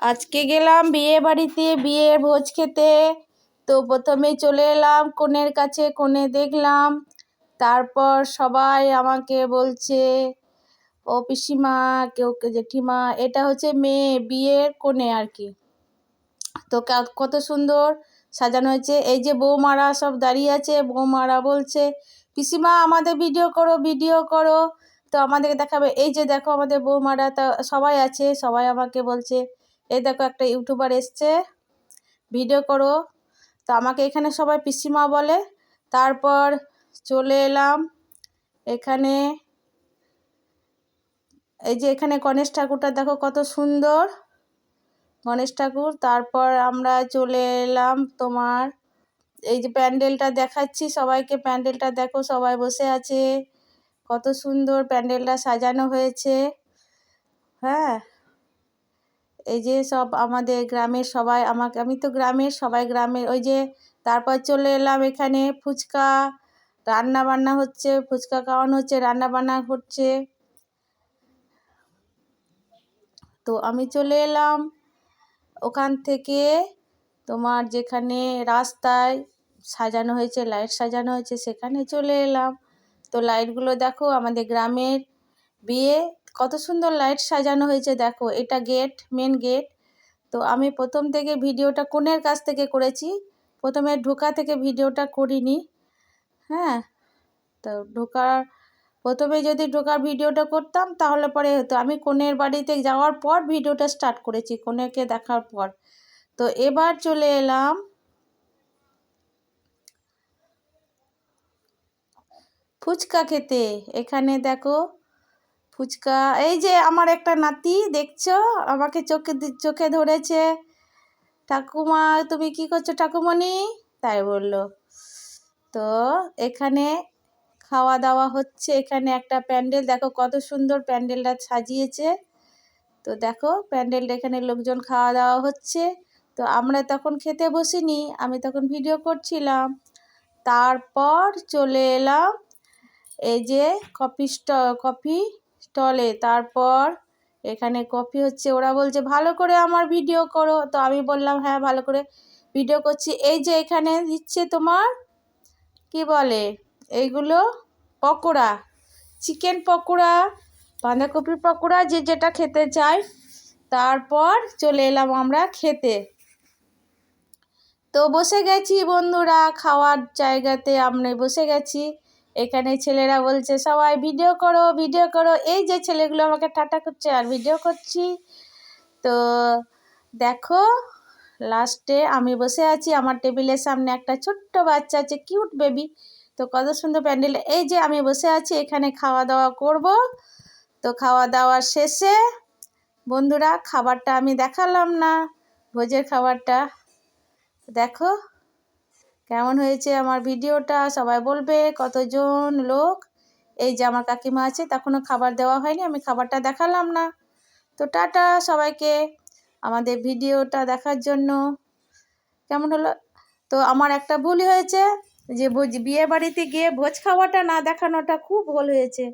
আজকে গেলাম বিয়ে বাড়িতে, বিয়ের ভোজ খেতে। তো প্রথমে চলে এলাম, কনের কাছে কনে দেখলাম। তারপর সবাই আমাকে বলছে, ও পিসিমা, কেউ জেঠিমা, এটা হচ্ছে মেয়ে, বিয়ের কোণে আর কি। তো কত সুন্দর সাজানো হয়েছে। এই যে বৌমারা সব দাঁড়িয়ে আছে, বৌমারা বলছে, পিসিমা, আমাদের ভিডিও করো ভিডিও করো। তো আমাদেরকে দেখাবে। এই যে দেখো আমাদের বৌমারা, তা সবাই আছে, সবাই আমাকে বলছে এই দেখো একটা ইউটিউবার এসছে। ভিডিও করো। তো আমাকে এখানে সবাই পিসিমা বলে। তারপর চলে এলাম। এখানে এই যে এখানে গণেশ ঠাকুরটা দেখো কত সুন্দর। গণেশ ঠাকুর। তারপর আমরা চলে এলাম তোমার এই যে প্যান্ডেলটা দেখাচ্ছি সবাইকে। প্যান্ডেলটা দেখো, সবাই বসে আছে। কত সুন্দর প্যান্ডেলটা সাজানো হয়েছে। হ্যাঁ। এই যে সব আমাদের গ্রামের সবাই আমাকে, আমি তো গ্রামের সবাই, গ্রামের ওই যে তারপর চলে এলাম এখানে ফুচকা রান্না বান্না হচ্ছে, ফুচকা খাওয়ানো হচ্ছে রান্না বান্না হচ্ছে। তো আমি চলে এলাম ওখান থেকে তোমার যেখানে রাস্তায় সাজানো হয়েছে, লাইট সাজানো হয়েছে, সেখানে চলে এলাম। তো লাইটগুলো দেখো আমাদের গ্রামের বিয়ে কত সুন্দর লাইট সাজানো হয়েছে, দেখো। এটা গেট মেন গেট তো আমি প্রথম থেকে ভিডিওটা কোণের কাছ থেকে করেছি। প্রথমে ঢোকা থেকে ভিডিওটা করিনি। হ্যাঁ তো ঢোকার, প্রথমে যদি ঢোকার ভিডিওটা করতাম, তাহলে পরে হতো। আমি কনের বাড়িতে যাওয়ার পর ভিডিওটা স্টার্ট করেছি কনেকে দেখার পর। তো এবার চলে এলাম। ফুচকা খেতে। এখানে দেখো ফুচকা। এই যে আমার একটা নাতি, দেখছ? আমাকে চোখে চোখে ধরেছে। ঠাকুমা, তুমি কি করছ ঠাকুমণি? তাই বলল। তো এখানে খাওয়া দাওয়া হচ্ছে। এখানে একটা প্যান্ডেল, দেখো কত সুন্দর প্যান্ডেলটা সাজিয়েছে। তো দেখো প্যান্ডেলটা এখানে লোকজন খাওয়া দাওয়া হচ্ছে। তো আমরা তখন খেতে বসিনি, আমি তখন ভিডিও করছিলাম। তারপর চলে এলাম এই যে কফি স্ট কফি স্টলে। তারপর এখানে কপি হচ্ছে। ওরা বলছে, ভালো করে আমার ভিডিও করো। তো আমি বললাম হ্যাঁ ভালো করে ভিডিও করছি। এই যে এখানে দিচ্ছে তোমার, কি বলে, এইগুলো পকোড়া, চিকেন পকোড়া, বাঁধাকপির পকোড়া, যে যেটা খেতে চায়। তারপর চলে এলাম আমরা খেতে। তো বসে গেছি বন্ধুরা, খাওয়ার জায়গাতে আমরা বসে গেছি। এখানে ছেলেরা বলছে, সবাই ভিডিও করো ভিডিও করো। এই যে ছেলেগুলো আমাকে টাটা করছে আর ভিডিও করছি। তো দেখো লাস্টে আমি বসে আছি, আমার টেবিলের সামনে একটা ছোট্ট বাচ্চা আছে কিউট বেবি তো কত সুন্দর প্যান্ডেল। এই যে আমি বসে আছি, এখানে খাওয়া দাওয়া করব। তো খাওয়া দাওয়া শেষে বন্ধুরা, খাবারটা আমি দেখালাম না, ভোজের খাবারটা। দেখো কেমন হয়েছে আমার ভিডিওটা? সবাই বলবে, কতজন লোক? এই যে আমার কাকিমা আছে, তখনও খাবার দেওয়া হয়নি, আমি খাবারটা দেখালাম না। তো টাটা সবাইকে আমাদের ভিডিওটা দেখার জন্য। কেমন হলো? তো আমার একটা ভুল হয়েছে, যে বিয়ে বাড়িতে গিয়ে ভোজ খাওয়াটা না দেখানোটা খুব ভুল হয়েছে।